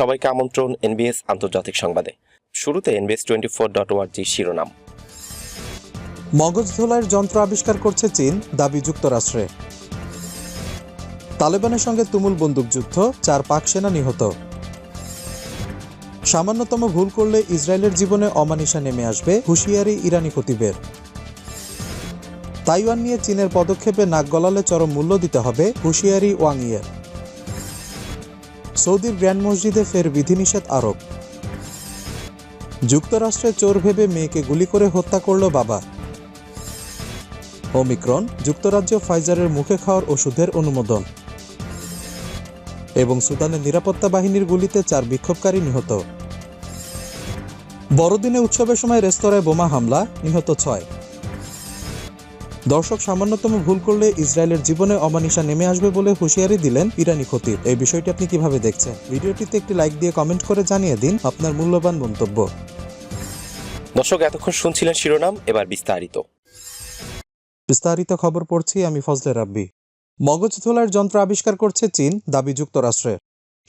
সবাইকে আমন্ত্রণ এনবিএস আন্তর্জাতিক সংবাদে। শুরুতে এনবিএস টোয়েন্টি ফোর ডট ওয়ার্জি শিরোনাম। মগজ ধোলাইয়ের যন্ত্র আবিষ্কার করছে চীন, দাবি যুক্তরাষ্ট্রে। তালেবানের সঙ্গে তুমুল বন্দুকযুদ্ধ চার পাক সেনা নিহত। সামান্যতম ভুল করলে ইসরায়েলের জীবনে অমানিসা নেমে আসবে হুঁশিয়ারি ইরানি খতিবের। তাইওয়ান নিয়ে চীনের পদক্ষেপে নাক গলালে চরম মূল্য দিতে হবে হুঁশিয়ারি ওয়াংইয়ের। সৌদির গ্র্যান্ড মসজিদে ফের বিধিনিষেধ আরোপ। যুক্তরাষ্ট্রে চোর ভেবে মেয়েকে গুলি করে হত্যা করল বাবা। ওমিক্রন যুক্তরাজ্য ফাইজারের মুখে খাওয়ার ওষুধের অনুমোদন। এবং সুদানের নিরাপত্তা বাহিনীর গুলিতে চার বিক্ষোভকারী নিহত। বড়দিনে উৎসবের সময় রেস্তোরাঁয় বোমা হামলা, নিহত ছয়। দর্শক সামান্যতম ভুল করলে ইসরায়েলের জীবনে অমানিসা নেমে আসবে বলে হুঁশিয়ারি দিলেন ইরানি খতিব। এই বিষয়টি আপনি কীভাবে দেখছেন? ভিডিওটিতে একটি লাইক দিয়ে কমেন্ট করে জানিয়ে দিন আপনার মূল্যবান মন্তব্য। দর্শক এতক্ষণ শুনছিলেন শিরোনাম এবার বিস্তারিত। বিস্তারিত খবর পড়ছি আমি ফজলে রাব্বি। মগজ ধোলার যন্ত্র আবিষ্কার করছে চীন দাবি যুক্তরাষ্ট্রের।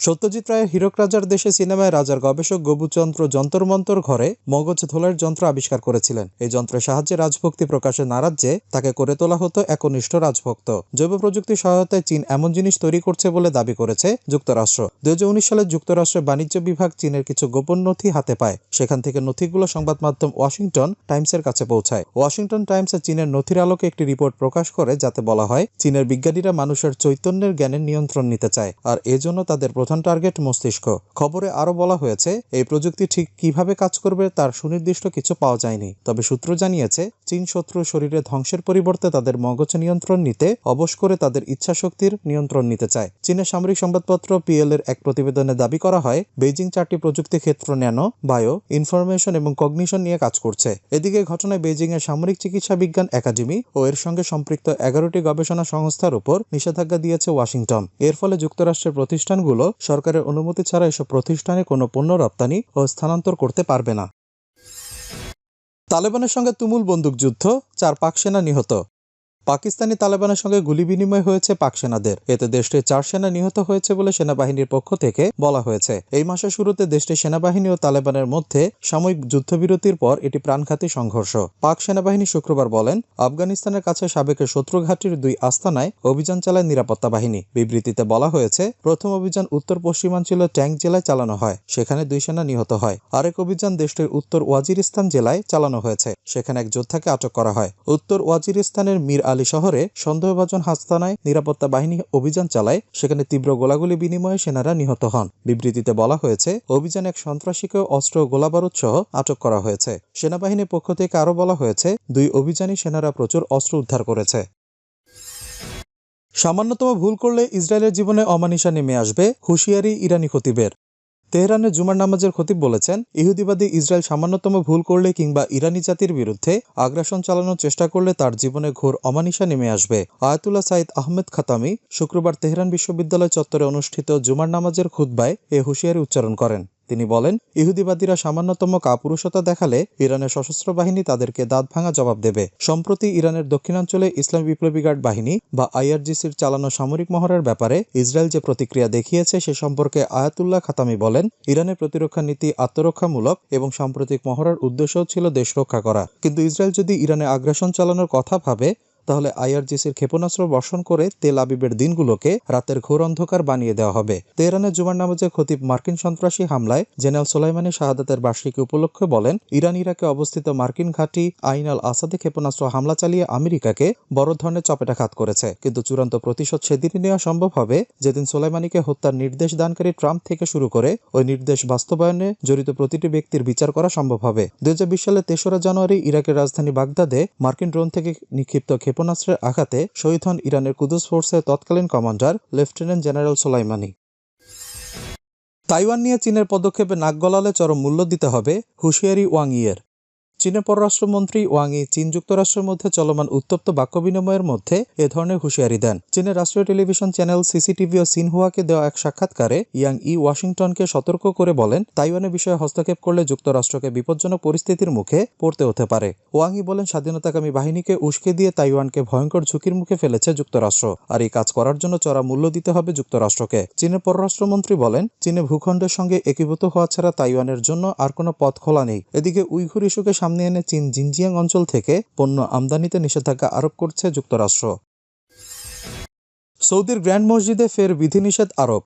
সত্যজিৎ রায়ের হীরক রাজার দেশে সিনেমায় রাজার গবেষক গবুচন্দ্র যন্তর মন্তর ঘরে মগজ ধোলার যন্ত্র আবিষ্কার করেছিলেন। এই যন্ত্রের সাহায্যে রাজভক্তি প্রকাশে নারাজ যে তাকে করে তোলা হতো একনিষ্ঠ রাজভক্ত। জৈব প্রযুক্তির সহায়তায় চীন এমন জিনিস তৈরি করছে বলে দাবি করেছে যুক্তরাষ্ট্র। দুই সালে যুক্তরাষ্ট্রের বাণিজ্য বিভাগ চীনের কিছু গোপন নথি হাতে পায়। সেখান থেকে নথিগুলো সংবাদ মাধ্যম ওয়াশিংটন টাইমসের কাছে পৌঁছায়। ওয়াশিংটন টাইমসে চীনের নথির আলোকে একটি রিপোর্ট প্রকাশ করে যাতে বলা হয়, চীনের বিজ্ঞানীরা মানুষের চৈতন্যের জ্ঞানের নিয়ন্ত্রণ নিতে চায়, আর এজন্য তাদের প্রধান টার্গেট মস্তিষ্ক। খবরে আরও বলা হয়েছে, এই প্রযুক্তি ঠিক কীভাবে কাজ করবে তার সুনির্দিষ্ট কিছু পাওয়া যায়নি। তবে সূত্র জানিয়েছে, চীন শত্রু শরীরে ধ্বংসের পরিবর্তে তাদের মগজ নিয়ন্ত্রণ নিতে অবশ করে তাদের ইচ্ছাশক্তির নিয়ন্ত্রণ নিতে চায়। চীনের সামরিক সংবাদপত্র পিএল এর এক প্রতিবেদনে দাবি করা হয়, বেইজিং চারটি প্রযুক্তি ক্ষেত্র ন্যানো, বায়ো, ইনফরমেশন এবং কগনিশন নিয়ে কাজ করছে। এদিকে ঘটনায় বেইজিং এর সামরিক চিকিৎসা বিজ্ঞান একাডেমি ও এর সঙ্গে সম্পৃক্ত এগারোটি গবেষণা সংস্থার উপর নিষেধাজ্ঞা দিয়েছে ওয়াশিংটন। এর ফলে যুক্তরাষ্ট্রের প্রতিষ্ঠানগুলো সরকারের অনুমতি ছাড়া এসব প্রতিষ্ঠানে কোনো পণ্য রপ্তানি ও স্থানান্তর করতে পারবে না। তালেবানের সঙ্গে তুমুল বন্দুকযুদ্ধ, চার পাক সেনা নিহত। পাকিস্তানি তালেবানের সঙ্গে গুলি বিনিময় হয়েছে পাক সেনাদের। এতে দেশটির চার সেনা নিহত হয়েছে বলে সেনাবাহিনীর পক্ষ থেকে বলা হয়েছে। এই মাসের শুরুতে দেশটির সেনাবাহিনী ও তালেবানের মধ্যে সাময়িক যুদ্ধবিরতির পর এটি প্রাণঘাতী সংঘর্ষ। পাক সেনাবাহিনী শুক্রবার বলেন, আফগানিস্তানের কাছে সাবেকের শত্রু ঘাটির দুই আস্তানায় অভিযান চালায় নিরাপত্তা বাহিনী। বিবৃতিতে বলা হয়েছে, প্রথম অভিযান উত্তর পশ্চিমাঞ্চলের ট্যাঙ্ক জেলায় চালানো হয়, সেখানে দুই সেনা নিহত হয়। আরেক অভিযান দেশটির উত্তর ওয়াজিরিস্তান জেলায় চালানো হয়েছে, সেখানে এক যোদ্ধাকে আটক করা হয়। উত্তর ওয়াজিরিস্তানের মীর আলী শহরে সন্দেহভাজন হাস্তানায় নিরাপত্তা বাহিনী অভিযান চালায়, সেখানে তীব্র গোলাগুলি বিনিময়ে সেনারা নিহত হন। বিবৃতিতে বলা হয়েছে, অভিযান এক সন্ত্রাসীকে অস্ত্র গোলাবারুদ সহ আটক করা হয়েছে। সেনাবাহিনীর পক্ষ থেকে আরও বলা হয়েছে, দুই অভিযানী সেনারা প্রচুর অস্ত্র উদ্ধার করেছে। সামান্যতম ভুল করলে ইসরায়েলের জীবনে অমানিসা নেমে আসবে, হুঁশিয়ারি ইরানি খতিবের। তেহরানে জুমার নামাজের খতিব বলেছেন, ইহুদিবাদী ইসরায়েল সামান্যতম ভুল করলে কিংবা ইরানি জাতির বিরুদ্ধে আগ্রাসন চালানোর চেষ্টা করলে তার জীবনে ঘোর অমানিসা নেমে আসবে। আয়াতুল্লাহ সাইদ আহমেদ খাতামি শুক্রবার তেহরান বিশ্ববিদ্যালয় চত্বরে অনুষ্ঠিত জুমার নামাজের খুদ্বায় এ হুঁশিয়ারি উচ্চারণ করেন। তিনি বলেন, ইহুদিবাদীরা সামান্যতম কাপুরুষতা দেখালে ইরানের সশস্ত্র বাহিনী তাদেরকে দাঁত ভাঙা জবাব দেবে। সম্প্রতি ইরানের দক্ষিণাঞ্চলে ইসলাম বিপ্লবী গার্ড বাহিনী বা আইআরজিসির চালানো সামরিক মহড়ার ব্যাপারে ইসরায়েল যে প্রতিক্রিয়া দেখিয়েছে সে সম্পর্কে আয়াতুল্লাহ খাতামি বলেন, ইরানের প্রতিরক্ষা নীতি আত্মরক্ষামূলক এবং সাম্প্রতিক মহড়ার উদ্দেশ্য ছিল দেশ রক্ষা করা। কিন্তু ইসরায়েল যদি ইরানে আগ্রাসন চালানোর কথা ভাবে তাহলে আইআরজিসির ক্ষেপণাস্ত্র বর্ষণ করে তেল আবিবের দিনগুলোকে রাতের ঘোর অন্ধকার বানিয়ে দেওয়া হবে। তেহরানের জুমার নামাজে খতিব মার্কিন সন্ত্রাসী হামলায় জেনারেল সোলাইমানি শাহাদাতের বার্ষিকী উপলক্ষে বলেন, ইরান ইরাকে অবস্থিত মার্কিন ঘাঁটি আইন আল আসাদে ক্ষেপণাস্ত্র হামলা চালিয়ে আমেরিকাকে বড় ধরনের চপেটাঘাত করেছে। কিন্তু চূড়ান্ত প্রতিশোধ সেদিনই নেওয়া সম্ভব হবে। যেদিন সোলাইমানিকে হত্যার নির্দেশ দানকারী ট্রাম্প থেকে শুরু করে ওই নির্দেশ বাস্তবায়নে জড়িত প্রতিটি ব্যক্তির বিচার করা সম্ভব হবে। দুই সালের তেসরা জানুয়ারি ইরাকের রাজধানী বাগদাদে মার্কিন ড্রোন থেকে নিক্ষিপ্ত ক্ষেপণাস্ত্রের আঘাতে শহীদ হন ইরানের কুদুস ফোর্সের তৎকালীন commander, lieutenant general Soleimani. Taiwan নিয়ে চীনের পদক্ষেপে নাক গলালে চরম মূল্য দিতে হবে হুঁশিয়ারি ওয়াংইয়ের। চীনের পররাষ্ট্রমন্ত্রী ওয়াংই চীন যুক্তরাষ্ট্রের মধ্যে চলমান উত্তপ্ত বাক্য বিনিময়ের মধ্যে এ ধরনের হুঁশিয়ারি দেন। চীনের রাষ্ট্রীয় টেলিভিশন চ্যানেল সিসিটিভি ও সিনহুয়াকে দেওয়া এক সাক্ষাৎকারে ইয়াং ই ওয়াশিংটনকে সতর্ক করে বলেন তাইওয়ানের বিষয়ে হস্তক্ষেপ করলে যুক্তরাষ্ট্রকে বিপজ্জনক পরিস্থিতির মুখে পড়তে হতে পারে। ওয়াংই বলেন, স্বাধীনতাকামী বাহিনীকে উস্কে দিয়ে তাইওয়ানকে ভয়ঙ্কর ঝুঁকির মুখে ফেলেছে যুক্তরাষ্ট্র, আর এই কাজ করার জন্য চড়া মূল্য দিতে হবে যুক্তরাষ্ট্রকে। চীনের পররাষ্ট্রমন্ত্রী বলেন চীনে ভূখণ্ডের সঙ্গে একীভূত হওয়া ছাড়া তাইওয়ানের জন্য আর কোনো পথ খোলা নেই। এদিকে উইঘুর ইস্যুকে সামনে এনে চীন জিনজিয়াং অঞ্চল থেকে পণ্য আমদানিতে নিষেধাজ্ঞা আরোপ করছে যুক্তরাষ্ট্র। সৌদির গ্র্যান্ড মসজিদে ফের বিধিনিষেধ আরোপ।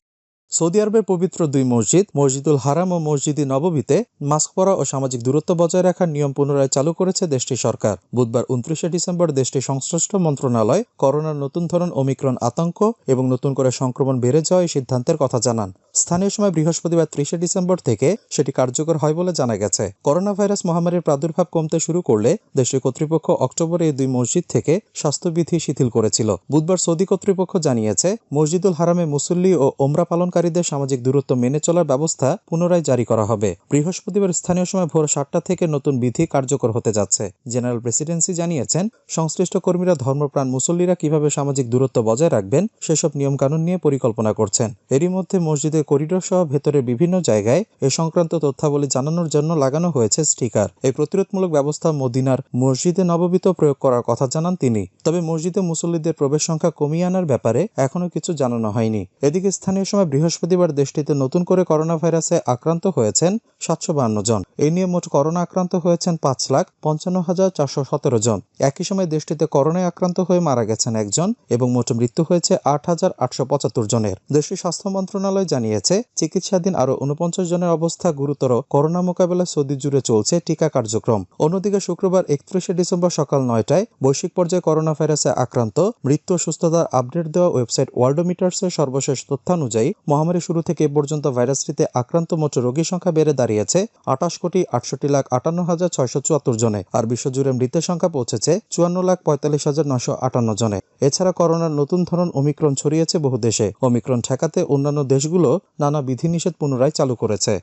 সৌদি আরবের পবিত্র দুই মসজিদ, মসজিদুল হারাম ও মসজিদি নববীতে মাস্ক পরা ও সামাজিক দূরত্ব বজায় রাখার নিয়ম পুনরায় চালু করেছে দেশটির সরকার। বুধবার উনত্রিশে ডিসেম্বর দেশটির সংশ্লিষ্ট মন্ত্রণালয় করোনার নতুন ধরন ওমিক্রন আতঙ্ক এবং নতুন করে সংক্রমণ বেড়ে যাওয়া এই সিদ্ধান্তের কথা জানান। স্থানীয় সময় বৃহস্পতিবার ত্রিশে ডিসেম্বর থেকে সেটি কার্যকর হয় বলে জানা গেছে। করোনা ভাইরাস মহামারীর প্রাদুর্ভাব কমতে শুরু করলে দেশের কর্তৃপক্ষ অক্টোবরে এই দুই মসজিদ থেকে স্বাস্থ্যবিধি শিথিল করেছিল। বুধবার সৌদি কর্তৃপক্ষ জানিয়েছে, মসজিদুল হারামে মুসল্লি ও ওমরা পালনকারীদের সামাজিক দূরত্ব মেনে চলার ব্যবস্থা পুনরায় জারি করা হবে। বৃহস্পতিবার স্থানীয় সময় ভোর সাতটা থেকে নতুন বিধি কার্যকর হতে যাচ্ছে। জেনারেল প্রেসিডেন্সি জানিয়েছেন, সংশ্লিষ্ট কর্মীরা ধর্মপ্রাণ মুসল্লিরা কীভাবে সামাজিক দূরত্ব বজায় রাখবেন, সেসব নিয়মকানুন নিয়ে পরিকল্পনা করছেন। এরই মধ্যে মসজিদের করিডোর সহ ভেতরের বিভিন্ন জায়গায় এ সংক্রান্ত তথ্যাবলী জানানোর জন্য লাগানো হয়েছে স্টিকার। এই প্রতিরোধমূলক ব্যবস্থা মদিনার মসজিদে নববিত প্রয়োগ করার কথা জানান তিনি। তবে মসজিদে মুসল্লিদের প্রবেশ সংখ্যা কমিয়ে আনার ব্যাপারে এখনও কিছু জানানো হয়নি। এদিকে স্থানীয় সময় বৃহস্পতিবার দেশটিতে নতুন করে করোনা ভাইরাসে আক্রান্ত হয়েছেন সাতশো বান্ন জন। এই নিয়ে মোট করোনা আক্রান্ত হয়েছেন পাঁচ লাখ পঞ্চান্ন হাজার চারশো সতেরো জন। একই সময় দেশটিতে করোনায় আক্রান্ত হয়ে মারা গেছেন একজন এবং মোট মৃত্যু হয়েছে আট হাজার আটশো পঁচাত্তর জনের। দেশটির স্বাস্থ্য মন্ত্রণালয় জানিয়েছে, চিকিৎসাধীন আরও উনপঞ্চাশ জনের অবস্থা গুরুতর। করোনা মোকাবেলায় সৌদি জুড়ে চলছে টিকা কার্যক্রম। অন্যদিকে শুক্রবার একত্রিশে ডিসেম্বর সকাল নয়টায় বৈশ্বিক পর্যায়ে করোনা ভাইরাসে আক্রান্ত, মৃত্যু সুস্থতার আপডেট দেওয়া ওয়েবসাইট ওয়ার্ল্ডোমিটার্সের সর্বশেষ তথ্যানুযায়ী, মহামারী শুরু থেকে এ পর্যন্ত ভাইরাসটিতে আক্রান্ত মোট রোগীর সংখ্যা বেড়ে দাঁড়িয়েছে আটাশ কোটি আটষট্টি লাখ আটান্ন হাজার ছয়শো চুয়াত্তর জনে আর বিশ্বজুড়ে মৃতের সংখ্যা পৌঁছেছে চুয়ান্ন লাখ পঁয়তাল্লিশ হাজার নশো আটান্ন জনে। এছাড়া করোনার নতুন ধরন ওমিক্রন ছড়িয়েছে বহু দেশে। ওমিক্রন ঠেকাতে অন্যান্য দেশগুলো নানা বিধিনিষেধ পুনরায় চালু করেছে।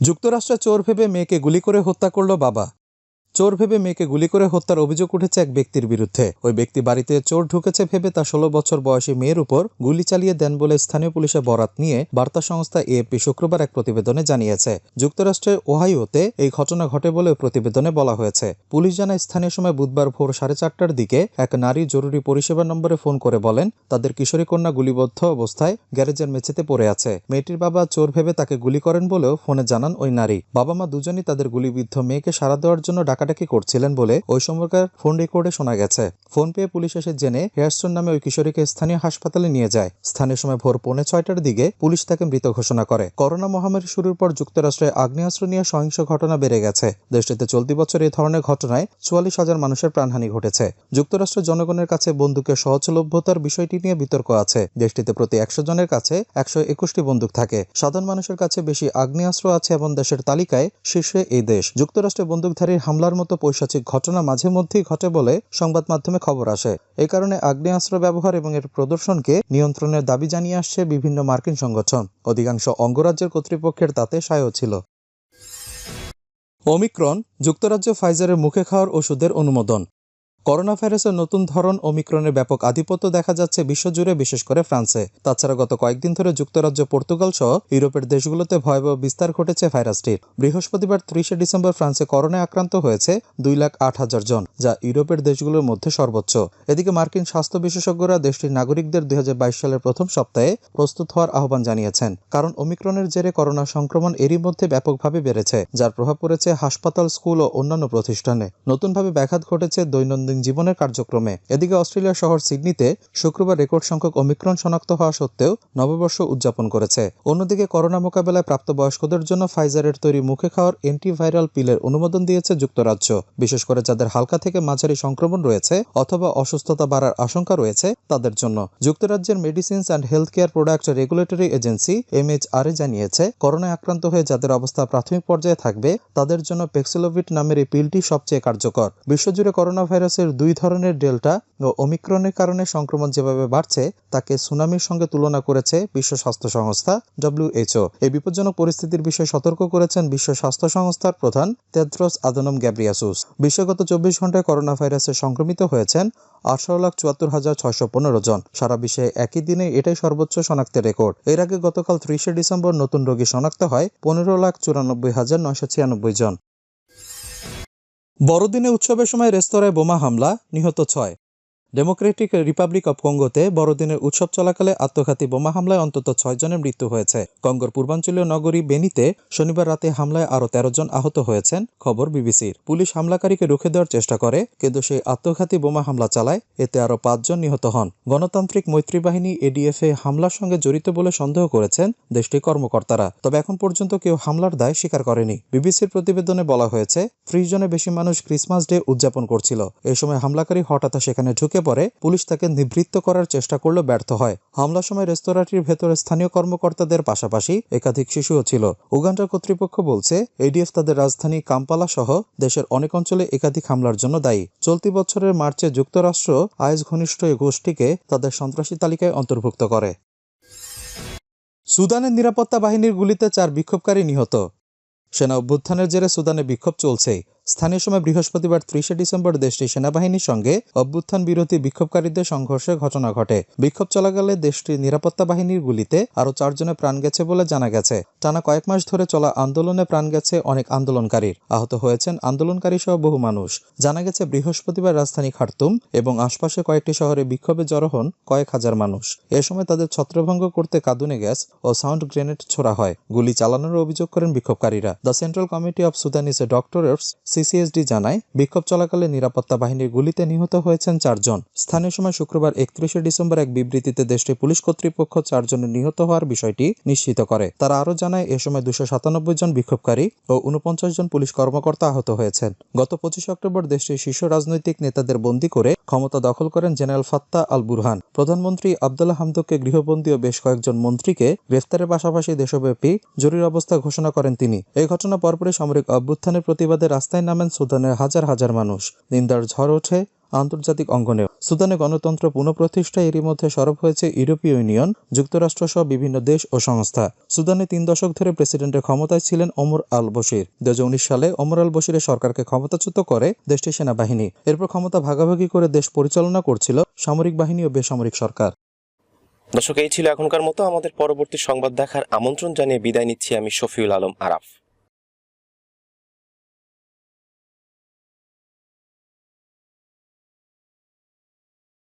যুক্তরাষ্ট্রে চোর ভেবে মেয়েকে গুলি করে হত্যা করল বাবা। চোর ভেবে মেয়েকে গুলি করে হত্যার অভিযোগ উঠেছে এক ব্যক্তির বিরুদ্ধে। ওই ব্যক্তি বাড়িতে চোর ঢুকেছে ভেবে তা ষোলো বছর বয়সী মেয়ের উপর গুলি চালিয়ে দেন বলে স্থানীয় পুলিশের বরাত নিয়ে বার্তা সংস্থা এএপি শুক্রবার এক প্রতিবেদনে জানিয়েছে। যুক্তরাষ্ট্রের ওহাইওতে এই ঘটনা ঘটে বলে প্রতিবেদনে বলা হয়েছে। পুলিশ জানায়, স্থানীয় সময় বুধবার ভোর সাড়ে চারটার দিকে এক নারী জরুরি পরিষেবা নম্বরে ফোন করে বলেন, তাদের কিশোরী কন্যা গুলিবদ্ধ অবস্থায় গ্যারেজের মেঝেতে পড়ে আছে। মেয়েটির বাবা চোর ভেবে তাকে গুলি করেন বলেও ফোনে জানান ওই নারী। বাবা মা দুজনই তাদের গুলিবিদ্ধ মেয়েকে সাড়া দেওয়ার জন্য ডাকাডাকি করছিলেন বলে ওই সময়কার ফোন রেকর্ডে শোনা গেছে। ফোন পেয়ে পুলিশ এসে জেনে হেয়ারস্টোন নামে ওই কিশোরীকে স্থানীয় হাসপাতালে নিয়ে যায়। স্থানীয় সময় ভোর পৌনে ছয়টার দিকে পুলিশ তাকে মৃত ঘোষণা করে। করোনা মহামারী শুরুর পর যুক্তরাষ্ট্রে আগ্নেয়াস্ত্র নিয়ে সহিংস ঘটনা বেড়ে গেছে। দেশটিতে চলতি বছর এই ধরনের ঘটনায় চুয়াল্লিশ হাজার মানুষের প্রাণহানি ঘটেছে। যুক্তরাষ্ট্রের জনগণের কাছে বন্দুকের সহজলভ্যতার বিষয়টি নিয়ে বিতর্ক আছে। দেশটিতে প্রতি একশো জনের কাছে একশো একুশটি বন্দুক থাকে। সাধারণ মানুষের কাছে বেশি আগ্নেয়াস্ত্র আছে এবং দেশের তালিকায় শীর্ষে এই দেশ। যুক্তরাষ্ট্রে বন্দুকধারীর হামলার মতো পৈশাচিক ঘটনা মাঝে মধ্যেই ঘটে বলে সংবাদ মাধ্যমে খবর আসে। এই কারণে আগ্নেয়াস্ত্র ব্যবহার এবং এর প্রদর্শনকে নিয়ন্ত্রণের দাবি জানিয়ে আসছে বিভিন্ন মার্কিন সংগঠন। অধিকাংশ অঙ্গরাজ্যের কর্তৃপক্ষের তাতে সায়ও ছিল। ওমিক্রন যুক্তরাজ্য ফাইজারের মুখে খাওয়ার ওষুধের অনুমোদন। করোনা ভাইরাসের নতুন ধরন ওমিক্রনের ব্যাপক আধিপত্য দেখা যাচ্ছে বিশ্বজুড়ে, বিশেষ করে ফ্রান্সে। তাছাড়া গত কয়েকদিন ধরে যুক্তরাজ্য, পর্তুগাল সহ ইউরোপের দেশগুলোতে ভয়াবহ বিস্তার ঘটেছে ভাইরাসটির। বৃহস্পতিবার ত্রিশে ডিসেম্বর ফ্রান্সে করোনায় আক্রান্ত হয়েছে দুই লাখ আট হাজার জন, যা ইউরোপের দেশগুলোর মধ্যে সর্বোচ্চ। এদিকে মার্কিন স্বাস্থ্য বিশেষজ্ঞরা দেশটির নাগরিকদের দুই হাজার বাইশ সালের প্রথম সপ্তাহে প্রস্তুত হওয়ার আহ্বান জানিয়েছেন। কারণ ওমিক্রনের জেরে করোনা সংক্রমণ এরই মধ্যে ব্যাপকভাবে বেড়েছে, যার প্রভাব পড়েছে হাসপাতাল, স্কুল ও অন্যান্য প্রতিষ্ঠানে। নতুনভাবে ব্যাঘাত ঘটেছে দৈনন্দিন জীবনের কার্যক্রমে। এদিকে অস্ট্রেলিয়া শহর সিডনিতে শুক্রবার রেকর্ড সংখ্যক ওমিক্রন শনাক্ত হওয়া সত্ত্বেও নববর্ষ উদযাপন করেছে। অন্যদিকে করোনা মোকাবেলায় প্রাপ্তবয়স্কদের জন্য ফাইজারের তৈরি মুখে খাওয়ার অ্যান্টিভাইরাল পিলের অনুমোদন দিয়েছে যুক্তরাজ্য। বিশেষ করে যাদের হালকা থেকে মাঝারি সংক্রমণ রয়েছে অথবা অসুস্থতা বাড়ার আশঙ্কা রয়েছে, তাদের জন্য। যুক্তরাজ্যের medicines and health care product regulatory agency MHRA জানিয়েছে, করোনায় আক্রান্ত হয়ে যাদের অবস্থা প্রাথমিক পর্যায়ে থাকবে, তাদের জন্য পেক্সিলোভিট নামের এই পিলটি সবচেয়ে কার্যকর। বিশ্বজুড়ে করোনা ভাইরাসের ভাইরাসের দুই ধরনের ডেল্টা ও ওমিক্রনের কারণে সংক্রমণ যেভাবে বাড়ছে, তাকে সুনামির সঙ্গে তুলনা করেছে বিশ্ব স্বাস্থ্য সংস্থা ডব্লিউএইচও এই বিপজ্জনক পরিস্থিতির বিষয়ে সতর্ক করেছেন বিশ্ব স্বাস্থ্য সংস্থার প্রধান তেদ্রস আদনম গ্যাব্রিয়াসুস বিশ্বগত চব্বিশ ঘন্টায় করোনা ভাইরাসে সংক্রমিত হয়েছেন আঠারো লাখ চুয়াত্তর হাজার ছয়শো পনেরো জন। সারা বিশ্বে একই দিনে এটাই সর্বোচ্চ শনাক্তের রেকর্ড। এর আগে গতকাল ত্রিশে ডিসেম্বর নতুন রোগী শনাক্ত হয় পনেরো লাখ চুরানব্বই হাজার নয়শো ছিয়ানব্বই জন। বড়দিনে উৎসবের সময় রেস্তোরাঁয় বোমা হামলা নিহত ছয়। ডেমোক্রেটিক রিপাবলিক অব কঙ্গোতে বড়দিনের উৎসব চলাকালে আত্মঘাতী বোমা হামলায় অন্তত ছয় জনের মৃত্যু হয়েছে। কঙ্গোর পূর্বাঞ্চলীয় নগরী বেনিতে শনিবার রাতে হামলায় আরও তেরো জন আহত হয়েছেন, খবর বিবিসির। পুলিশ হামলাকারীকে রুখে দেওয়ার চেষ্টা করে, কিন্তু সেই আত্মঘাতী বোমা হামলা চালায়, এতে আরও পাঁচজন নিহত হন। গণতান্ত্রিক মৈত্রী বাহিনী এডিএফএ হামলার সঙ্গে জড়িত বলে সন্দেহ করেছেন দেশটির কর্মকর্তারা। তবে এখন পর্যন্ত কেউ হামলার দায় স্বীকার করেনি। বিবিসির প্রতিবেদনে বলা হয়েছে, ত্রিশ জনের বেশি মানুষ ক্রিসমাস ডে উদযাপন করছিল। এই সময় হামলাকারী হঠাৎ সেখানে ঢুকে পড়ে পুলিশ তাকে নিবৃত্ত করার চেষ্টা করলেও ব্যর্থ হয়। হামলার সময় রেস্তোরাঁটির ভেতরে স্থানীয় কর্মকর্তাদের পাশাপাশি একাধিক শিশুও ছিল। উগান্ডার কর্তৃপক্ষ বলছে, এডিএফ তাদের রাজধানী কাম্পালা সহ দেশের অনেক অঞ্চলে একাধিক হামলার জন্য দায়ী। চলতি বছরের মার্চে যুক্তরাষ্ট্র আইএস ঘনিষ্ঠ এই গোষ্ঠীকে তাদের সন্ত্রাসী তালিকায় অন্তর্ভুক্ত করে। সুদানের নিরাপত্তা বাহিনীর গুলিতে চার বিক্ষোভকারী নিহত। সেনা অভ্যুত্থানের জেরে সুদানে বিক্ষোভ চলছেই। স্থানীয় সময় বৃহস্পতিবার ত্রিশে ডিসেম্বর দেশটির সেনাবাহিনীর সঙ্গে অভ্যুত্থান বিরোধী বিক্ষোভকারীদের সংঘর্ষের ঘটনা ঘটে। বিক্ষোভ চলাকালে দেশটির নিরাপত্তা বাহিনীর গুলিতে আরও চারজনের প্রাণ গেছে বলে জানা গেছে। টানা কয়েক মাস ধরে চলা আন্দোলনে প্রাণ গেছে অনেক আন্দোলনকারীর। আহত হয়েছেন আন্দোলনকারী সহ বহু মানুষ। জানা গেছে, বৃহস্পতিবার রাজধানী খার্তুম এবং আশপাশে কয়েকটি শহরে বিক্ষোভে জড়ো হন কয়েক হাজার মানুষ। এ সময় তাদের ছত্রভঙ্গ করতে কাঁদুনে গ্যাস ও সাউন্ড গ্রেনেড ছোড়া হয়। গুলি চালানোর অভিযোগ করেন বিক্ষোভকারীরা। The central committee of Sudanese doctors CCSD জানায়, বিক্ষোভ চলাকালে নিরাপত্তা বাহিনীর গুলিতে নিহত হয়েছেন চারজন। স্থানীয় সময় শুক্রবার একত্রিশে ডিসেম্বর এক বিবৃতিতে দেশটির পুলিশ কর্তৃপক্ষ চারজনের নিহত হওয়ার বিষয়টি নিশ্চিত করে। তারা আরও জানায়, এ সময় দুশো জন বিক্ষোভকারী ও উনপঞ্চাশ জন পুলিশ কর্মকর্তা আহত হয়েছেন। গত পঁচিশে অক্টোবর দেশটির শীর্ষ রাজনৈতিক নেতাদের বন্দী করে ক্ষমতা দখল করেন জেনারেল ফাত্তা আল বুরহান। প্রধানমন্ত্রী আবদুল্লাহ হামদোককে গৃহবন্দী ও বেশ কয়েকজন মন্ত্রীকে গ্রেফতারের পাশাপাশি দেশব্যাপী জরুরি অবস্থা ঘোষণা করেন তিনি। এই ঘটনা পরপরই সামরিক অভ্যুত্থানের প্রতিবাদে রাস্তায় নামেন সুদানের হাজার হাজার মানুষ। নিন্দার ঝড় ওঠে আন্তর্জাতিক অঙ্গনেও। সুদানে গণতন্ত্র পুনঃপ্রতিষ্ঠায় এরই মধ্যে সরব হয়েছে ইউরোপীয় ইউনিয়ন, যুক্তরাষ্ট্র সহ বিভিন্ন দেশ ও সংস্থা। সুদানে তিন দশক ধরে প্রেসিডেন্টের ক্ষমতায় ছিলেন ওমর আল বশির। দু হাজার উনিশ সালে ওমর আল বশিরের সরকারকে ক্ষমতাচ্যুত করে দেশটির সেনাবাহিনী। এরপর ক্ষমতা ভাগাভাগি করে দেশ পরিচালনা করছিল সামরিক বাহিনী ও বেসামরিক সরকার। দর্শক, এই ছিল এখনকার মতো। আমাদের পরবর্তী সংবাদ দেখার আমন্ত্রণ জানিয়ে বিদায় নিচ্ছি আমি শফিউল আলম আরাফ।